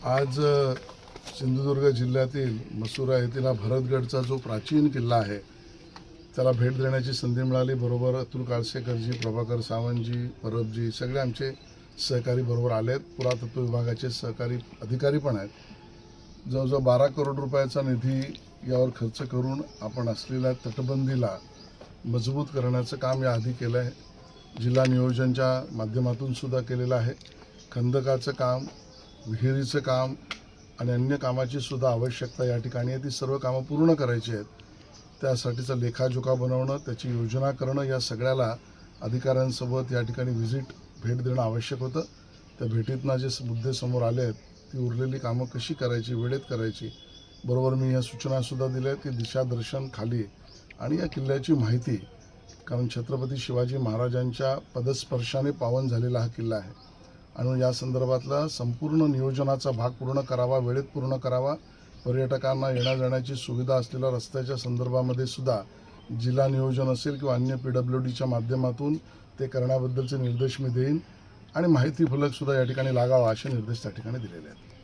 आज सिंधुदुर्ग जिल्ह्यातील मसुरा येथील हा भरतगडचा जो प्राचीन किल्ला आहे त्याला भेट देण्याची संधी मिळाली. बरोबर अतुल काळसेकरजी प्रभाकर सावंतजी परबजी सगळे आमचे सहकारी बरोबर आले आहेत पुरातत्व विभागाचे सहकारी अधिकारी पण आहेत. जवळजवळ बारा करोड रुपयाचा निधी यावर खर्च करून आपण असलेल्या तटबंदीला मजबूत करण्याचं काम याआधी केलं आहे जिल्हा नियोजनच्या माध्यमातून सुद्धा केलेलं आहे. खंदकाचं काम विहिरीचं काम आणि अन्य कामाची सुद्धा आवश्यकता या ठिकाणी आहे. ती सर्व कामं पूर्ण करायची आहेत. त्यासाठीचा लेखाजोखा बनवणं त्याची योजना करणं या सगळ्याला अधिकाऱ्यांसोबत या ठिकाणी व्हिजिट भेट देणं आवश्यक होतं. त्या भेटीतनं जे मुद्दे समोर आले आहेत ती उरलेली कामं कशी करायची वेळेत करायची बरोबर मी या सूचनासुद्धा दिल्या की दिशादर्शन खाली आणि या किल्ल्याची माहिती कारण छत्रपती शिवाजी महाराजांच्या पदस्पर्शाने पावन झालेला हा किल्ला आहे. आणि या संदर्भातला संपूर्ण नियोजनाचा भाग पूर्ण करावा वेळेत पूर्ण करावा. पर्यटकांना येण्या जाण्याची सुविधा असलेल्या रस्त्याच्या संदर्भामध्ये सुद्धा जिल्हा नियोजन असेल किंवा अन्य पी डब्ल्यू डीच्या माध्यमातून ते करण्याबद्दलचे निर्देश मी देईन. आणि माहिती फलकसुद्धा या ठिकाणी लागावा असे निर्देश त्या ठिकाणी दिलेले आहेत.